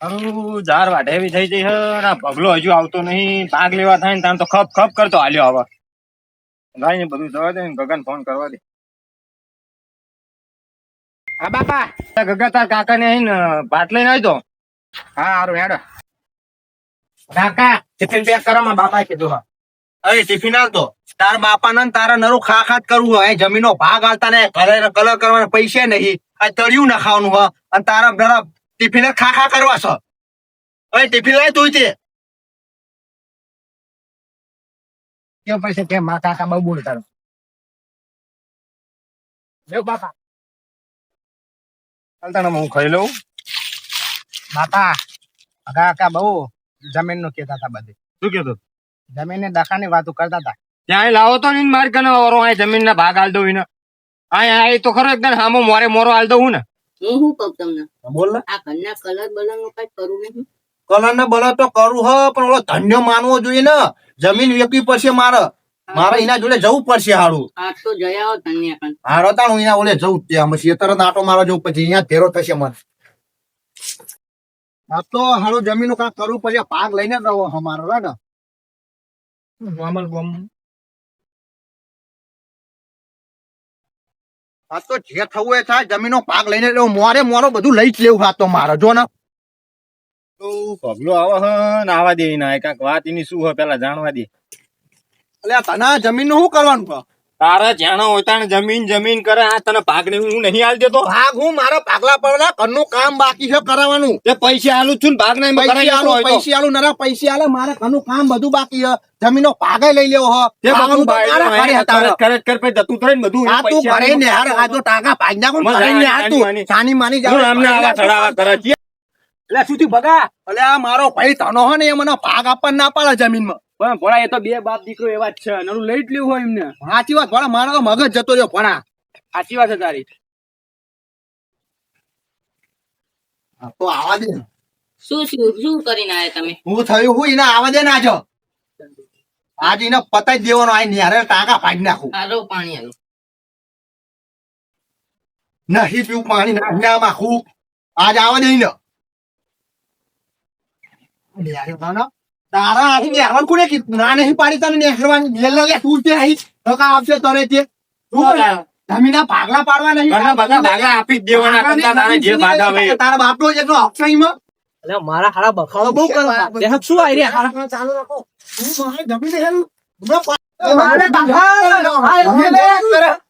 હારું જાર વાઢે એવી થઈ જઈ અને આ હજુ આવતો નહીં. ભાગ લેવા થાય ને તામ તો ખપ ખપ કરતો હાલ્યો હવે. ભાઈ ને બધું જવા દે ને ગગન ફોન કરવા દે. હા બાપા. ગગા તાર કાકા ને આઈને ભાત લઈને આવજો હા સારું હેડો. કાકા ટિફિન પેક કરો માં બાપા કીધું હા. અરે ટિફિન આવતો તાર બાપા ને તારા નરું ખા ખાત કરવું હોય. જમીનો ભાગ આલતા ને કલર કલર કરવાના પૈસા નહીં. આ તળિયું ના ખાવાનું હોય અને તારા ઘરે ટિફિન ખા ખા કરવા છો? હવે ટિફિન લાય તું તે. કેમ પૈસા કેમ મા કાકા બહુ બોલતા. લેવ બાપા. ચાલતા હું ખાઈ લઉં. બાપા કાકા બહુ જમીનનું કેતા હતા બધી. શું કેતો જમીન ને દખાની વાતો કરતા હતા. ત્યાં લાવો તો નહીં માર કને ઓરો આ જમીન ના ભાગ હાલ દઉં ને આ તો ખરો એકદમ હામો મોરે મોરો હાલ દઉં ને. હું શું કઉ તમને? બોલ આ ઘરના કલર બલરનું કઈ કરું નહીં કલર ને બલર તો કરું હ પણ ઓલો ધન્ય માનવો જોઈએ ને. જમીન વેચવી પડશે મારે. મારે એના જોડે જવું પડશે હારું. આ તો જયા હો તન્યા કન હારો તાણ એના ઓલે જવું ત્યાં. પછી તરત આટો મારો જવું પછી અહીંયા ફેરો થશે મને. આ તો હારું જમીનનું કાંક કરવું પડશે. ભાગ લઈને જવો રહો અમારો ને અમલ ગોમ આ તો જે થવું એ થાય જમીનનો પાક લઈને લેવું મોરે મોરો બધું લઈ જ લેવું હા તો મારે જો ને તો પગલો આવો હ ને આવા દે ના કાંક વાત એની શું હોય પેલા જાણવા દે એટલે તને જમીનનું શું કરવાનું? તારા જાણો હોય તાણે જમીન જમીન કરે આ તને ભાગ ને હું નહીં આલ દેતો. ભાગ હું મારા ભાગલા પડલા ઘરનું કામ બાકી છે કરાવવાનું. એ પૈસે આલું છું ભાગ નહીં પૈસા આલું પૈસા આલું નરા પૈસા આલે મારે ઘરનું કામ બધું બાકી છે. જમીનો ભાગે લઈ લેવો હો. ભાગનું તો તારા ઘરે હતા કરે કર પે જતું તરે બધું આ તું ઘરે ને હાર આ જો ટાંકા ભાગ નાખો ને મને ઘરે ને હાર તું? સાની માની જાવ. અમને આવા ચડાવા કરે છે. એટલે સુધી બગા એટલે આ મારો ભાઈ તનો હો ને એ મને ભાગ આપવા ના પાડે જમીનમાં. પણ ભોળા એ તો બે બાપ દીકરો એવા જ છે. નરું લઈ જ લેવું હોય એમને. સાચી વાત ભણા મારો તો મગજ જતો રહ્યો ભણા સાચી વાત છે તારી. તો આવા દે. શું શું શું કરીને આયા તમે? હું થયું હું એને આવા દે ના જો આજ એને પતાઈ દેવાનો આ નિહારે ટાંકા પાડી નાખું. હાલો પાણી હાલો. નહીં પીવું પાણી નાખ ના માખું. આજ આવા દે ને નિહારે ભાવના, તારા આથી નેહવાનું કોને કીધું ના નહીં પાડી તને નેહરવાની નેલ લે તું તે આઈ ધક્કા આપશે તને તે તું કરે? ભાગલા પાડવા નહીં ભાગલા ભાગલા ભાગા આપી દેવાના તારે જે ભાગા આવે તારા બાપનો જેટલો હક નહીં માં એટલે મારા હારા બખાડો બહુ કરવા દેહ શું આઈ રે હારા ચાલુ રાખો હું મારે જમીન હેલ મારે અરે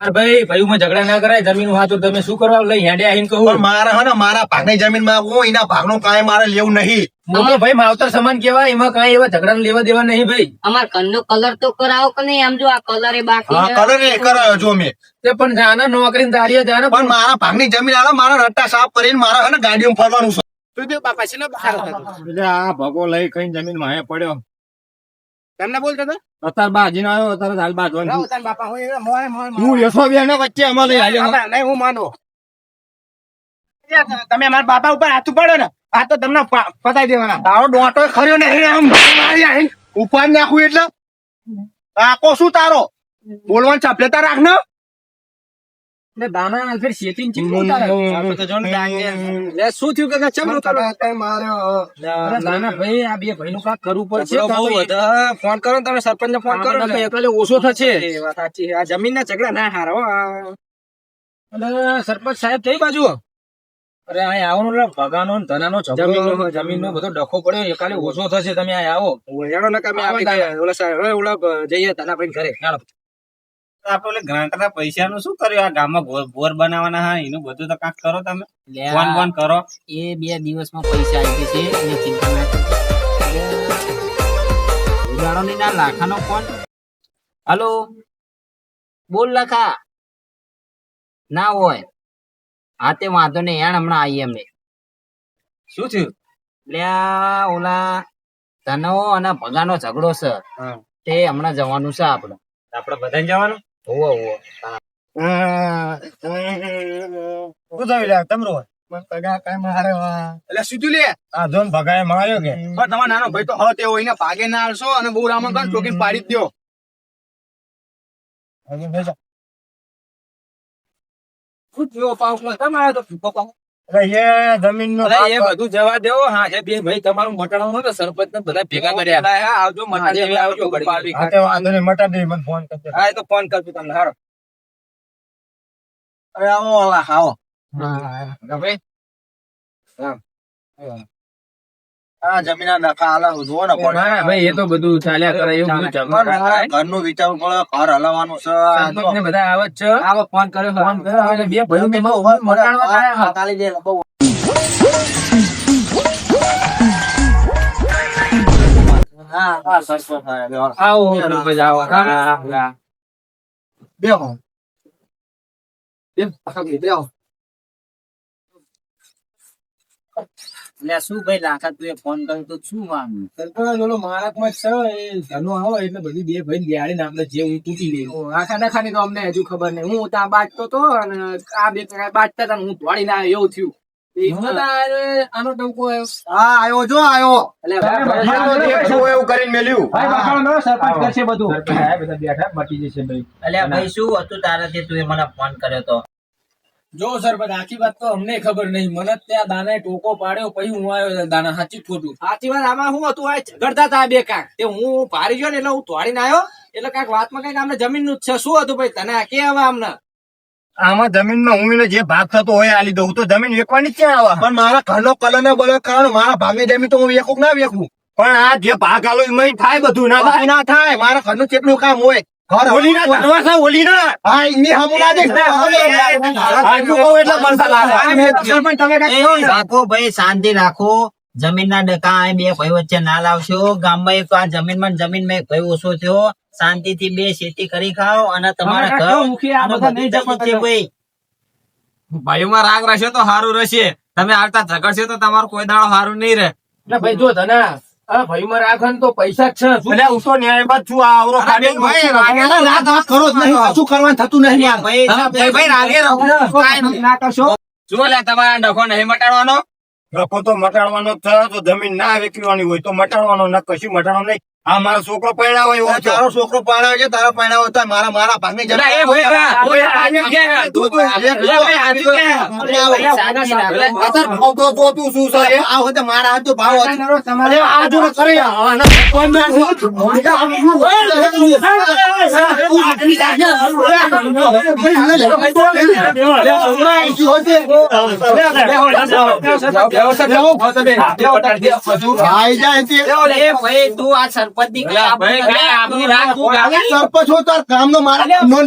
ભાઈ ભાઈ ઝઘડા ના કરાય જમીન વાતો તમે શું કરવા લઈ હેડે આવીને કહું? મારા હે ને મારા ભાગની જમીનમાં હું એના ભાગનું કાંઈ મારે લેવું નહીં. ભાઈ માવતર સમાન કેવાય એમાં કઈ એવા ઝઘડા લેવા દેવા નહીં ભાઈ. અમાર ઘરનો કલર તો કરાવો કે નહીં? આમ જો આ કલર એ બાકી હા કલર એ કરાયો મેં તે પણ જાને નોકરી દાડીએ જાને પણ મારા ભાગની જમીન આલે મારા રટ્ટા સાફ કરીને મારા હે ને ગાડીમાં ફરવાનું છે. તું તે બાપા છે ને બહાર આ ભગો લઈ કઈ જમીનમાં પડ્યો. તમને બોલતો હતો? અત્યારે બાજી નો આવ્યો અત્યારે હાલ બાજુ રાવ બાપા હોય મોય મોય મોય. હું યશો બે વચ્ચે અમારે આવ્યો નહીં હું માનો તમે અમારા બાપા ઉપર હાથ ઉપાડો ને આ તો તમને પતાવી દેવાના. તારો ડોટો ખર્યો ને આમ મારી આઈને ઉપાડ નાખું એટલે. આકો શું તારો? બોલવાનું ચાપલેતા રાખ ને. ને દાના ફેર શેતીન ચીમ ઉતારે. લે, શું થયું કાકા ચમ રોતો લો? અરે નાના ભાઈ આ બે ભાઈ નું કાક કરવું પડશે કાં તો ફોન કરો તમે સરપંચ ને ફોન કરો ને. એકલે ઓછો થશે. એ વાત સાચી આ જમીન ના ઝઘડા ના હારો. સરપંચ સાહેબ કઈ બાજુ? અરે અહીં આવો ને ભગાનો ને ધનાનો ઝઘડો. જમીન નો બધો ડખો પડ્યો એકાલે ઓછો થશે તમે અહીં આવો. હેડો ને અમે આવો. ઓલા સાહેબ, ઓલા જઈએ તાના ભાઈ ઘરે. ચાલો આપડે ગ્રાન્ટ ના પૈસા નું શું કર્યું? આ ગામમાં બોર બોર બનાવવાના હા એનું બધું તો કાંક કરો તમે. ફોન ફોન કરો. એ બે દિવસમાં પૈસા આવી છે એની ચિંતા ના કરો ઉજાડો ની લાખાનો ફોન હલો બોલ લખા. ના હોય. હા તે વાંધો નહીં યાર હમણાં આવીએ અમે શું થયું? એટલે ઓલા ધનો અને ભગાનો ઝઘડો છે. તે હમણાં જવાનું છે આપણે. બધા બધાને જવાનું? હોવો હોવો. તમરો એટલે શું લે. આ જોન ભગાએ માર્યો કે. પણ તમારો નાનો ભાઈ તો હવે તે હોય ને ભાગે ના અને બહુ રામણ કર ટોકીને પાડી જ દ્યો. શું થયો પાવમાં? કેમ આવ્યો તો? એ જમીન નો એ બધું જવા દેવો હા એ બે ભાઈ તમારું મટાડવાનું હતું સરપંચ ને બધા ભેગા કર્યા. આવજો હા, મટાડી આવજો. હા વાંધો નહીં મટા દે મને ફોન કરજો. હા એ તો ફોન કરજો તમને હારો. અરે આવો ઓલા આવો. ભાઈ. આ જમીના ડખા હાલા જુઓ ને પણ. ભાઈ એ તો બધું ચાલ્યા કરે એવું બધું પણ ઘરનું વિચારવું પડે ઘર હલાવવાનું છે ને બધા આવે છે. આવો ફોન કર્યો ફોન કર્યો બે ભાઈઓ મેં મટાડવા દે બહુ બે હા બેહો. આવો સરપંચ આવો હા, હા. બેહો. બેહો. એટલે શું ભાઈ લાખા તું ફોન કર્યો તો શું માંગુ સરપંચ ઓલો માણસમાં છે એ ઘરનો આવે એટલે બધી બે ભાઈ દિહાડીને આપણે જે હું તૂટી લઈ આખા નખાની તો અમને હજુ ખબર નહીં. હું ત્યાં બાટતો તો અને આ બે જણા હતા હું દોડીને આવ્યો એવું થયું. એ આનો ટંકો હા આયો જો આયો એવું કરીને મેલ્યું. સરપંચ કરશે બધું. બેઠા મટી જશે ભાઈ. અલ્યા ભાઈ શું હતું તારાથી તું મને ફોન કર્યો તો? જો સરપંચ આખી વાત તો અમને ખબર નહીં. મને ત્યાં દાનાએ ટોકો પાડ્યો પછી હું આવ્યો દાના સાચી ખોટું. સાચી વાત આમાં હું હતું? આ ઝઘડતા હતા બે કાંક. તે હું ભારી ગયો ને એટલે હું તોડીને આવ્યો. એટલે કાંઈક વાતમાં કંઈક આમને જમીનનું છે. શું હતું ભાઈ? તને કે હવે આમને? આમાં જમીન નો હું એને જે ભાગ થતો હોય આલી દઉં તો જમીન વેચવાની ક્યાં આવે. પણ મારા ઘરનો કલર ને બલર કારણ મારા ભાગની જમીન તો હું વેકું ના વેકું પણ આ જે ભાગ આલો એમાં થાય બધું. ના થાય? ના થાય. મારા ઘરનું કેટલું કામ હોય હા એટલે લાગે. સરપંચ તમે રાખો ભાઈ શાંતિ રાખો. જમીનના ડકા બે ભાઈ વચ્ચે ના લાવશો. ગામમાં એક આ જમીનમાં જમીનમાં એક ભાઈ ઓછો થયો. શાંતિથી બે ખેતી કરી ખાઓ અને તમારા ઘર મુખી આ બધા નહીં થઈ ભાઈ. ભાઈઓમાં રાગ રહેશે તો સારું રહેશે. તમે આવતા ઝઘડશે તો તમારું કોઈ દાડો સારું નહીં રહે. ભાઈ જો તને આ ભાઈ માં રાખે ને તો પૈસા જ છે શું? એટલે હું તો ન્યાયબાદ છું આવરો કાઢી ભાઈ, રાગ કરો જ નહીં. કશું કરવાનું થતું નહીં યાર. ભાઈ ભાઈ ભાઈ રાગે રહો. ના કરશો? જો લે તમારા ડખો નહીં મટાડવાનો? રખો તો મટાડવાનો જ છે તો જમીન ના વેચવાની હોય તો મટાડવાનો ના કશું મટાડવાનું નહીં. આ મારો છોકરો પૈણા હોય તારો છોકરો પાડ્યો છે તારા પાડ્યો હોય તો મારા મારા ભાગની એ ભાઈ ઓય, કે તું તું શું છે આ મારા હાથ તો ભાવ હતો. આ કરે આના ભાઈ તું આ સરપંચની ભાઈ સરપંચ તાર નો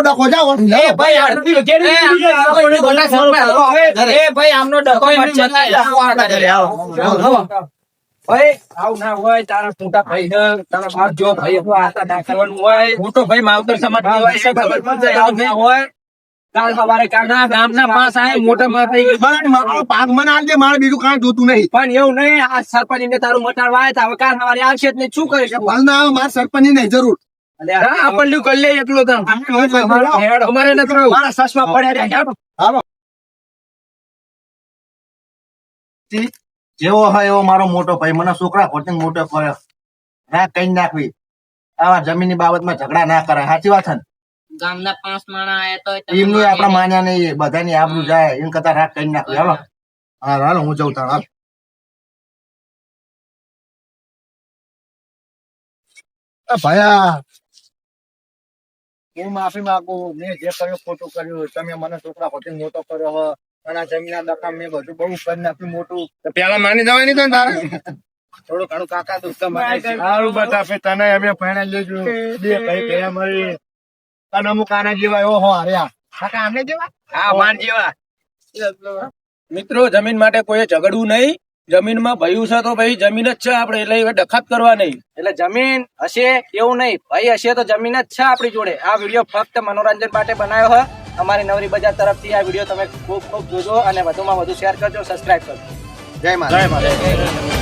ડખો જાઓ. આમનો ડખો આવું ના હોય તારા મોટા ભાઈ ને તારા બાપ જો ભાઈ આશા ના કરવાનું હોય મોટો ભાઈ માવતર સમાજ હોય કાલ સવારે કાકા ગામના પાસ આય મોટા ભાઈ પણ મારો પાક મને આલજે, મારે બીજું કાંઈ જોતું નહીં. પણ એવું નહીં આ સરપંચ ને તારું મટાડવા આવે તો હવે કાલ સવારે આવશે શું કરીશ ભલ ના આવે મારે સરપંચની નહીં જરૂર હા આપણને કરી લે એટલું તો અમારે નથી મારા સસમાં પડ્યા રહ્યા. જેવો હોય એવો મારો મોટો ભાઈ. મને છોકરા ખોટી મોટો કર્યો. ના કઈ નાખવી. આવા જમીનની બાબતમાં ઝઘડા ના કરે સાચી વાત છે ને? ગામના પાંચ માણા આયા તો એમનું આપણા માન્યા નહીં બધાની આબરૂ જાય એમ કરતા રાખ કરી નાખવી હાલો. હા હાલો હું જઉં તાણ હાલ. ભયા. હું માફી માંગુ મેં જે કર્યો ખોટું કર્યું. તમે મને છોકરા ખોટી મોટો કર્યો હો. અને આ જમીનના મેં બધું બહુ કરી નાખ્યું મોટું. પેલા માની જવાની તો તારે? થોડું ઘણું કાકા દુઃખ તમારે સારું તને અમે લેજો બે કયા મળી. તને અમુક આના જેવા એવો હો હાર્યા કાકા આમને જેવા? હા માન જેવા. મિત્રો જમીન માટે કોઈ ઝઘડવું નહીં. જમીનમાં ભયું છે તો ભાઈ જમીન જ છે આપણે એટલે હવે ડખાત કરવા નહીં. એટલે જમીન હશે એવું નહીં. ભાઈ હશે તો જમીન જ છે આપણી જોડે. આ વીડિયો ફક્ત મનોરંજન માટે બનાવ્યો હોય અમારી નવરી બજાર તરફથી આ વીડિયો તમે ખૂબ ખૂબ જોજો અને વધુમાં વધુ શેર કરજો સબસ્ક્રાઇબ કરજો. જય માતા જય માતા